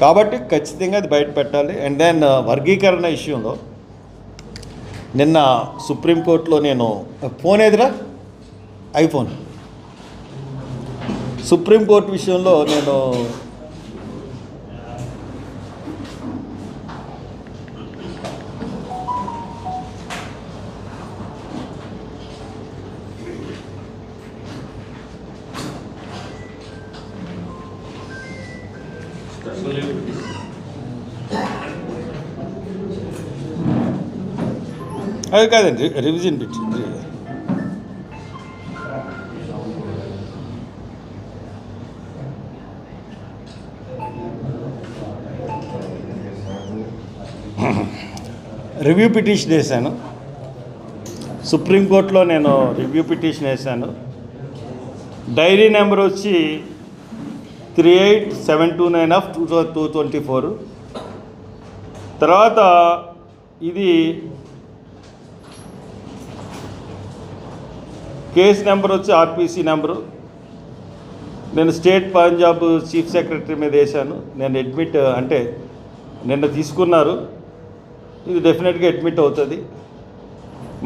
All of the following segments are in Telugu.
కాబట్టి ఖచ్చితంగా అది బయట పెట్టాలి. అండ్ దెన్ uh, వర్గీకరణ విషయంలో నిన్న సుప్రీంకోర్టులో నేను ఫోన్ ఏదిరా? ఐఫోన్. సుప్రీంకోర్టు విషయంలో నేను అవి కాదండి రివిజన్ బిట్ రివ్యూ పిటిషన్ వేశాను. సుప్రీంకోర్టులో నేను రివ్యూ పిటిషన్ వేశాను. డైరీ నెంబర్ వచ్చి three eight seven two nine of two two twenty four తర్వాత ఇది కేస్ నెంబర్ వచ్చి ఆర్పిసి నెంబరు. నేను స్టేట్ పంజాబ్ చీఫ్ సెక్రటరీ మీద వేశాను. నేను అడ్మిట్ అంటే నిన్న తీసుకున్నారు. ఇది డెఫినెట్గా అడ్మిట్ అవుతుంది.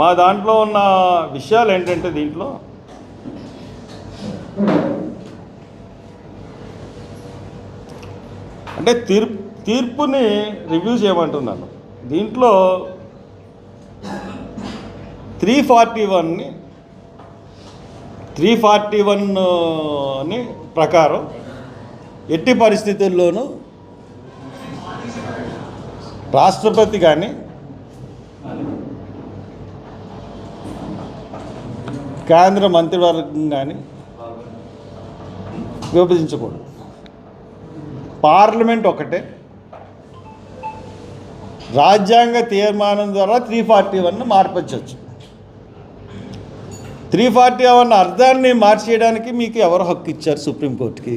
మా దాంట్లో ఉన్న విషయాలు ఏంటంటే దీంట్లో అంటే తీర్పు తీర్పుని రివ్యూ చేయమంటున్నాను. దీంట్లో త్రీ ఫార్టీ వన్ని త్రీ ఫార్టీ వన్ అని ప్రకారం ఎట్టి పరిస్థితుల్లోనూ రాష్ట్రపతి కానీ కేంద్ర మంత్రివర్గం కానీ విభజించకూడదు. పార్లమెంట్ ఒకటే. రాజ్యాంగ తీర్మానం ద్వారా త్రీ ఫార్టీ వన్ మార్పచ్చు త్రీ ఫార్టీ వన్ అర్థాన్ని మార్చేయడానికి మీకు ఎవరు హక్కు ఇచ్చారు సుప్రీంకోర్టుకి?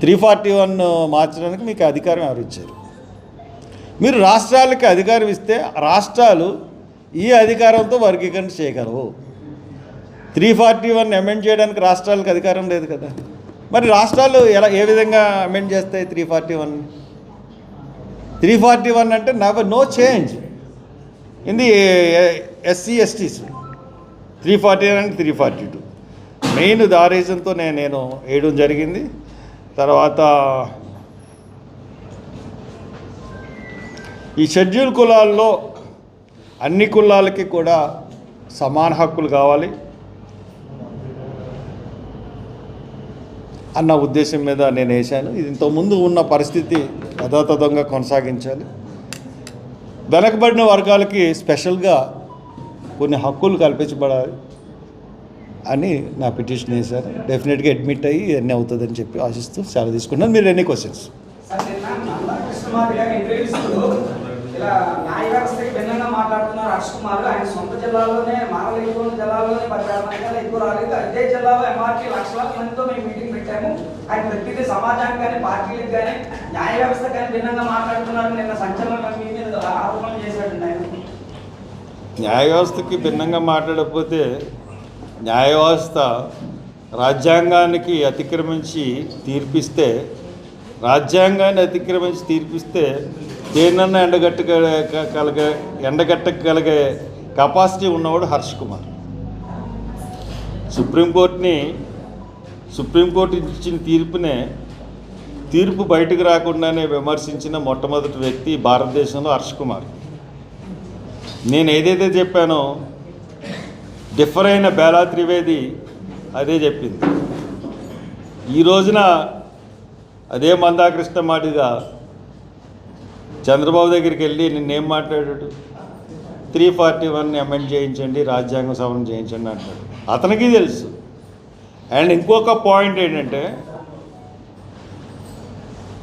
త్రీ ఫార్టీ వన్ మార్చడానికి మీకు అధికారం ఎవరు ఇచ్చారు? మీరు రాష్ట్రాలకి అధికారం ఇస్తే రాష్ట్రాలు ఈ అధికారంతో వర్గీకరణ చేయగలవు. త్రీ ఫార్టీ వన్ అమెండ్ చేయడానికి రాష్ట్రాలకు అధికారం లేదు కదా. మరి రాష్ట్రాలు ఎలా ఏ విధంగా అమెండ్ చేస్తాయి three forty one three forty one అంటే now no change in the SC STs three forty one and three forty two. Main ఆ రీజన్తో నేను నేను వేయడం జరిగింది. తర్వాత ఈ షెడ్యూల్ కులాల్లో అన్ని కులాలకి కూడా సమాన హక్కులు కావాలి. అన్న ఉద్దేశం మీద నేను వేశాను. ఇది ఇంతకుముందు ఉన్న పరిస్థితి యథాతథంగా కొనసాగించాలి. వెనకబడిన వర్గాలకి స్పెషల్గా కొన్ని హక్కులు కల్పించబడాలి అని నా పిటిషన్ వేశారు. డెఫినెట్గా అడ్మిట్ అయ్యి ఇవన్నీ అవుతుందని చెప్పి ఆశిస్తూ సెలవు తీసుకున్నాను. మీరు ఎన్ని క్వశ్చన్స్ ఇలా న్యాయ వ్యవస్థకి భిన్నంగా మాట్లాడుతున్నారు హర్ష్ కుమార్ ఆయన సొంత జిల్లాలోనే జిల్లాలోనే ఎక్కువ రాలేదు. అదే జిల్లాలో ఎంఆర్టీ లక్షలాది మందితో మేము మీటింగ్ పెట్టాము. ఆయన ప్రతిదీ సమాజానికి కానీ పార్టీలకు కానీ న్యాయ వ్యవస్థ కానీ భిన్నంగా మాట్లాడుతున్నారు. నిన్న సంచలనం మీ మీద ఆరోపణలు చేశాడు ఆయన. న్యాయ వ్యవస్థకి భిన్నంగా మాట్లాడకపోతే న్యాయ వ్యవస్థ రాజ్యాంగానికి అతిక్రమించి తీర్పిస్తే రాజ్యాంగాన్ని అతిక్రమించి తీర్పిస్తే దేన్నన్నా ఎండగట్టగలిగే ఎండగట్టగలిగే కెపాసిటీ ఉన్నవాడు హర్ష్ కుమార్. సుప్రీంకోర్టుని సుప్రీంకోర్టు ఇచ్చిన తీర్పునే తీర్పు బయటకు రాకుండానే విమర్శించిన మొట్టమొదటి వ్యక్తి భారతదేశంలో హర్ష్ కుమార్. నేను ఏదైతే చెప్పానో డిఫర్ అయిన బేలా త్రివేది అదే చెప్పింది. ఈ రోజున అదే మందాకృష్ణ మాటిగా చంద్రబాబు దగ్గరికి వెళ్ళి నిన్నేం మాట్లాడాడు? త్రీ ఫార్టీ వన్ అమెండ్ చేయించండి రాజ్యాంగ సవరణ చేయించండి అంటాడు. అతనికి తెలుసు. అండ్ ఇంకొక పాయింట్ ఏంటంటే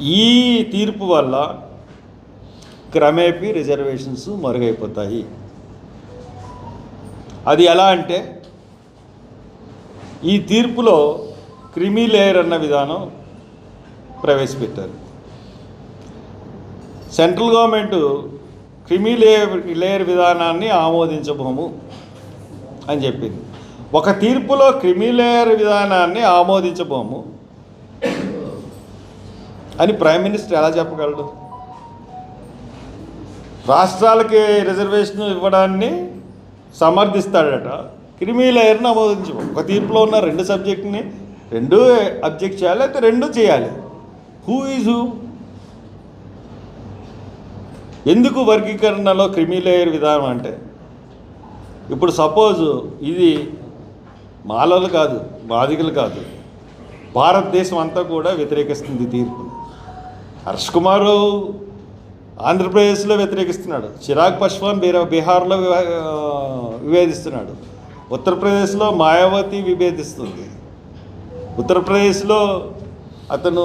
ఈ తీర్పు వల్ల క్రమేపీ రిజర్వేషన్స్ మరుగైపోతాయి. అది ఎలా అంటే ఈ తీర్పులో క్రిమి లేయర్ అన్న విధానం ప్రవేశపెట్టారు. Central government creamy layer layer విధానాన్ని ఆమోదించబోము అని చెప్పింది. ఒక తీర్పులో క్రిమి లేయర్ విధానాన్ని ఆమోదించబోము అని ప్రైమ్ మినిస్టర్ ఎలా చెప్పగలడు? రాష్ట్రాలకి రిజర్వేషన్ ఇవ్వడాన్ని సమర్థిస్తాడట. క్రిమి లేయర్ని ఆమోదించు ఒక తీర్పులో ఉన్న రెండు సబ్జెక్ట్ని రెండు అబ్జెక్ట్ చేయాలి అయితే రెండు చేయాలి. హూ ఈజ్ హూ ఎందుకు వర్గీకరణలో క్రిమి లేయర్ విధానం అంటే? ఇప్పుడు సపోజ్ ఇది మాలలు కాదు బాధికులు కాదు. భారతదేశం అంతా కూడా వ్యతిరేకిస్తుంది తీర్పు. హర్ష్ కుమార్ ఆంధ్రప్రదేశ్లో వ్యతిరేకిస్తున్నాడు. చిరాగ్ పశ్వాన్ బీరా బీహార్లో విభేదిస్తున్నాడు. ఉత్తరప్రదేశ్లో మాయావతి విభేదిస్తుంది. ఉత్తరప్రదేశ్లో అతను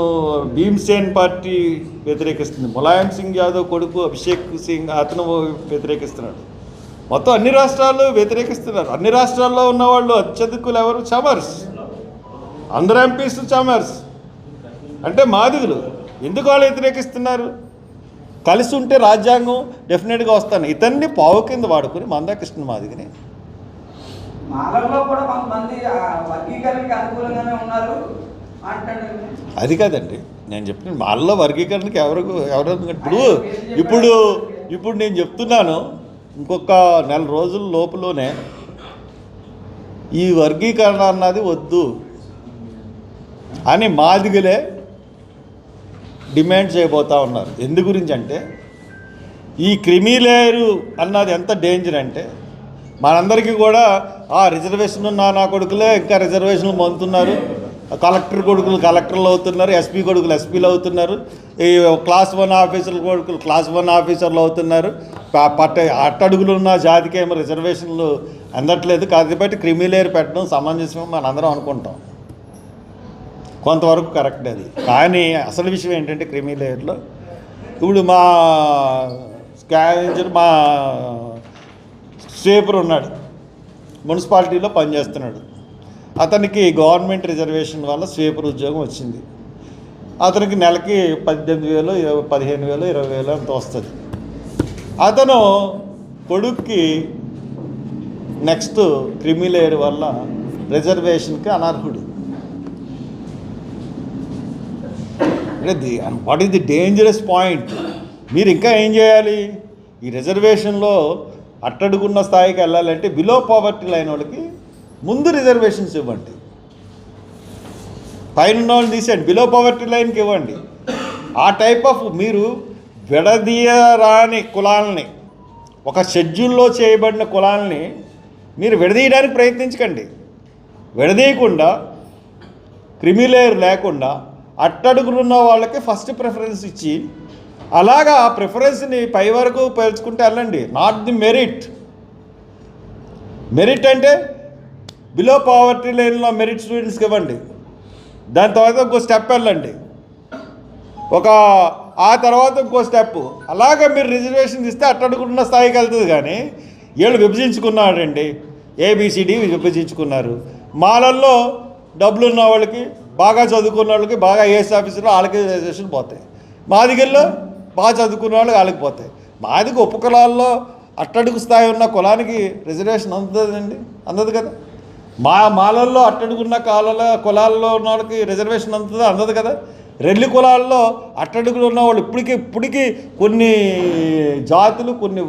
భీమ్సేన్ పార్టీ వ్యతిరేకిస్తుంది. ములాయం సింగ్ యాదవ్ కొడుకు అభిషేక్ సింగ్ అతను వ్యతిరేకిస్తున్నాడు. మొత్తం అన్ని రాష్ట్రాలు వ్యతిరేకిస్తున్నారు. అన్ని రాష్ట్రాల్లో ఉన్నవాళ్ళు అత్యధికులు ఎవరు? చమర్స్. అందరు ఎంపీస్ చమర్స్. అంటే మాదిగులు ఎందుకు వాళ్ళు వ్యతిరేకిస్తున్నారు? కలిసి ఉంటే రాజ్యాంగం డెఫినెట్గా వస్తాను. ఇతన్ని పావు కింద వాడుకుని మందాకృష్ణ మాదిగని అది కాదండి. నేను చెప్పిన వాళ్ళలో వర్గీకరణకి ఎవరు ఎవరు ఇప్పుడు ఇప్పుడు ఇప్పుడు నేను చెప్తున్నాను. ఇంకొక నెల రోజుల లోపులోనే ఈ వర్గీకరణ అన్నది వద్దు. అని మాదిగలే డిమాండ్ చేయబోతా ఉన్నారు. ఎందు గురించి అంటే ఈ క్రిమిలేయరు అన్నది ఎంత డేంజర్ అంటే మనందరికీ కూడా ఆ రిజర్వేషన్ ఉన్న నా కొడుకులే ఇంకా రిజర్వేషన్లు పొందుతున్నారు. కలెక్టర్ కొడుకులు కలెక్టర్లు అవుతున్నారు ఎస్పీ కొడుకులు ఎస్పీలు అవుతున్నారు ఈ క్లాస్ వన్ ఆఫీసర్ల కొడుకులు క్లాస్ వన్ ఆఫీసర్లు అవుతున్నారు. పట్ట అట్టడుగులు ఉన్న జాతికి ఏమో రిజర్వేషన్లు అందట్లేదు. కాబట్టి క్రిమిలేయర్ పెట్టడం సమంజసమే మనందరం అనుకుంటాం. కొంతవరకు కరెక్ట్ అది. కానీ అసలు విషయం ఏంటంటే క్రిమి లేయర్లో ఇప్పుడు మా స్కావెంజర్ మా స్వీపర్ ఉన్నాడు. మున్సిపాలిటీలో పనిచేస్తున్నాడు. అతనికి గవర్నమెంట్ రిజర్వేషన్ వల్ల స్వీపర్ ఉద్యోగం వచ్చింది. అతనికి నెలకి పద్దెనిమిది వేలు ఇరవై పదిహేను వేలు ఇరవై వేలు అంత వస్తుంది. అతను కొడుక్కి నెక్స్ట్ క్రిమి లేయర్ వల్ల రిజర్వేషన్కి అనర్హుడు. అంటే the what is the dangerous point మీరు ఇంకా ఏం చేయాలి? ఈ రిజర్వేషన్లో అట్టడుగున్న స్థాయికి వెళ్ళాలంటే బిలో పావర్టీ లైన్ వాళ్ళకి ముందు రిజర్వేషన్స్ ఇవ్వండి. పైన ఉన్న వాళ్ళని తీసేయండి. బిలో పావర్టీ లైన్కి ఇవ్వండి. ఆ టైప్ ఆఫ్ మీరు విడదీయరాని కులాలని ఒక షెడ్యూల్లో చేయబడిన కులాలని మీరు విడదీయడానికి ప్రయత్నించకండి. విడదీయకుండా క్రిమిలేయర్ లేకుండా అట్టడుగులున్న వాళ్ళకి ఫస్ట్ ప్రిఫరెన్స్ ఇచ్చి అలాగా ఆ ప్రిఫరెన్స్ని పై వరకు పేల్చుకుంటే వెళ్ళండి నాట్ ది మెరిట్ మెరిట్ అంటే బిలో పావర్టీ లైన్లో మెరిట్ స్టూడెంట్స్కి ఇవ్వండి. దాని తర్వాత ఇంకో స్టెప్ వెళ్ళండి ఒక ఆ తర్వాత ఇంకో స్టెప్ అలాగే మీరు రిజర్వేషన్ ఇస్తే అట్టడుగున్న స్థాయికి వెళ్తుంది కానీ వీళ్ళు విభజించుకున్నారండి. ఏబిసిడి విభజించుకున్నారు. మాలల్లో డబ్బులు ఉన్న వాళ్ళకి బాగా చదువుకున్న వాళ్ళకి బాగా ఏఎస్ ఆఫీసులో వాళ్ళకి రిజర్వేషన్ పోతాయి. మాదిగల్లో బాగా చదువుకున్న వాళ్ళకి వాళ్ళకి పోతాయి. మాదిగ ఉపకులాల్లో అట్టడుగు స్థాయి ఉన్న కులానికి రిజర్వేషన్ అందుతుందండి అందదు కదా. మా మాలల్లో అట్టడుగున్న కాలాల కులాల్లో ఉన్న వాళ్ళకి రిజర్వేషన్ అందుతుందా అందదు కదా. రెల్లి కులాల్లో అట్టడుగులు ఉన్న వాళ్ళు ఇప్పటికీ ఇప్పటికీ కొన్ని జాతులు కొన్ని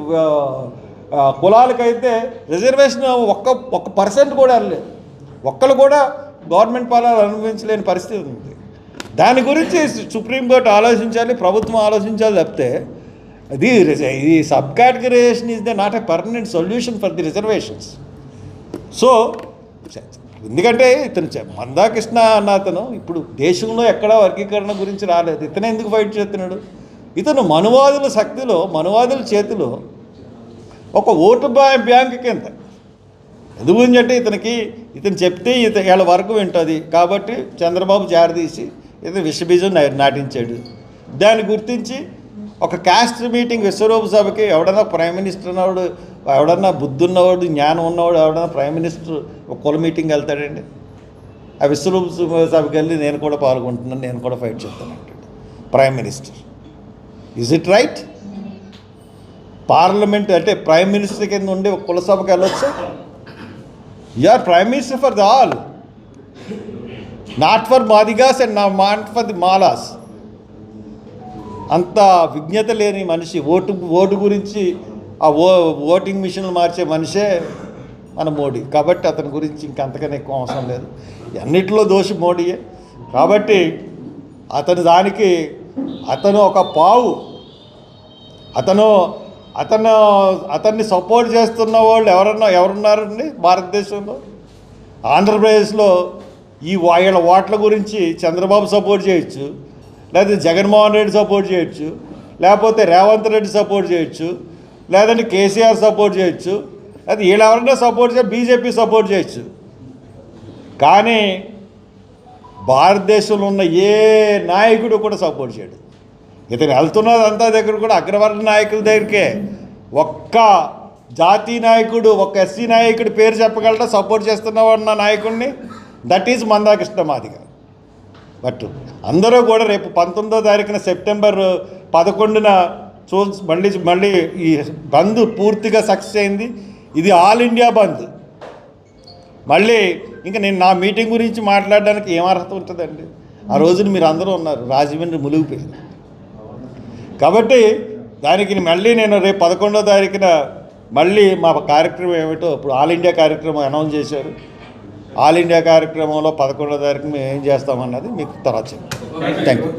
కులాలకైతే రిజర్వేషన్ ఒక్క ఒక్క పర్సెంట్ కూడా వెళ్ళలేదు ఒక్కరు కూడా గవర్నమెంట్ పాలన అనుభవించలేని పరిస్థితి ఉంది. దాని గురించి సుప్రీంకోర్టు ఆలోచించాలి ప్రభుత్వం ఆలోచించాలి తప్పితే ఇది ఇది sub categorization is the not a permanent solution for the reservations. So ఎందుకంటే ఇతను మందాకృష్ణ అన్న అతను ఇప్పుడు దేశంలో ఎక్కడా వర్గీకరణ గురించి రాలేదు. ఇతను ఎందుకు ఫైట్ చేస్తున్నాడు? ఇతను మనువాదుల శక్తిలో మనువాదుల చేతిలో ఒక ఓటు బ్యాంక్ కింద ఎందుకు గురించి అంటే ఇతనికి ఇతను చెప్తే ఇత వీళ్ళ వరకు వింటుంది కాబట్టి చంద్రబాబు జారదీసి ఇతను విషబీజం నాటించాడు. దాన్ని గుర్తించి ఒక క్యాస్ట్ మీటింగ్ విశ్వరూప సభకి ఎవడన్నా ప్రైమ్ మినిస్టర్ ఉన్నవాడు ఎవడన్నా బుద్ధి ఉన్నవాడు జ్ఞానం ఉన్నవాడు ఎవడన్నా ప్రైమ్ మినిస్టర్ ఒక కుల మీటింగ్ వెళ్తాడండి. ఆ విశ్వరూప సభకి వెళ్ళి నేను కూడా పాల్గొంటున్నాను నేను కూడా ఫైట్ చేస్తాను అంటాడు prime minister. Is it right parliament అంటే ప్రైమ్ మినిస్టర్ కింద ఉండి ఒక కుల సభకి వెళ్ళొచ్చు? You are prime minister for the all not for Madigas and నా నాట్ ఫర్ ది మాలాస్ అంత విజ్ఞత లేని మనిషి ఓటు ఓటు గురించి ఆ ఓ ఓటింగ్ మిషన్లు మార్చే మనిషే మన మోడీ. కాబట్టి అతని గురించి ఇంకంతకనే ఎక్కువ అవసరం లేదు. అన్నిటిలో దోషి మోడీయే. కాబట్టి అతను దానికి అతను ఒక పావు. అతను అతను అతన్ని సపోర్ట్ చేస్తున్న వాళ్ళు ఎవరన్నా ఎవరున్నారండి భారతదేశంలో? ఆంధ్రప్రదేశ్లో ఈ వాళ్ళ ఓట్ల గురించి చంద్రబాబు సపోర్ట్ చేయొచ్చు లేకపోతే జగన్మోహన్ రెడ్డి సపోర్ట్ చేయొచ్చు లేకపోతే రేవంత్ రెడ్డి సపోర్ట్ చేయొచ్చు లేదంటే కేసీఆర్ సపోర్ట్ చేయొచ్చు లేకపోతే వీళ్ళు ఎవరైనా సపోర్ట్ చేయ బీజేపీ సపోర్ట్ చేయొచ్చు. కానీ భారతదేశంలో ఉన్న ఏ నాయకుడు కూడా సపోర్ట్ చేయడు. ఇతను వెళ్తున్నదంతా దగ్గర కూడా అగ్రవర్ణ నాయకుల దగ్గరికే. ఒక్క జాతీయ నాయకుడు ఒక ఎస్సీ నాయకుడు పేరు చెప్పగలరా సపోర్ట్ చేస్తున్న నాయకుడిని? That is Manda Krishna Madiga. But అందరూ కూడా రేపు పంతొమ్మిదో తారీఖున సెప్టెంబర్ పదకొండున చూ మళ్ళీ మళ్ళీ ఈ బంద్ పూర్తిగా సక్సెస్ అయింది. ఇది ఆల్ ఇండియా బంద్. మళ్ళీ ఇంకా నేను నా మీటింగ్ గురించి మాట్లాడడానికి ఏం అర్హత ఉంటుందండి? ఆ రోజున మీరు అందరూ ఉన్నారు. రాజమండ్రి మునిగిపోయింది కాబట్టి దానికి మళ్ళీ నేను రేపు పదకొండో తారీఖున మళ్ళీ మా కార్యక్రమం ఏమిటో ఇప్పుడు ఆల్ ఇండియా కార్యక్రమం అనౌన్స్ చేశారు. ఆల్ ఇండియా కార్యక్రమంలో పదకొండో తారీఖు మేము ఏం చేస్తామన్నది మీకు తర్వాత చెప్తాం. Thank you.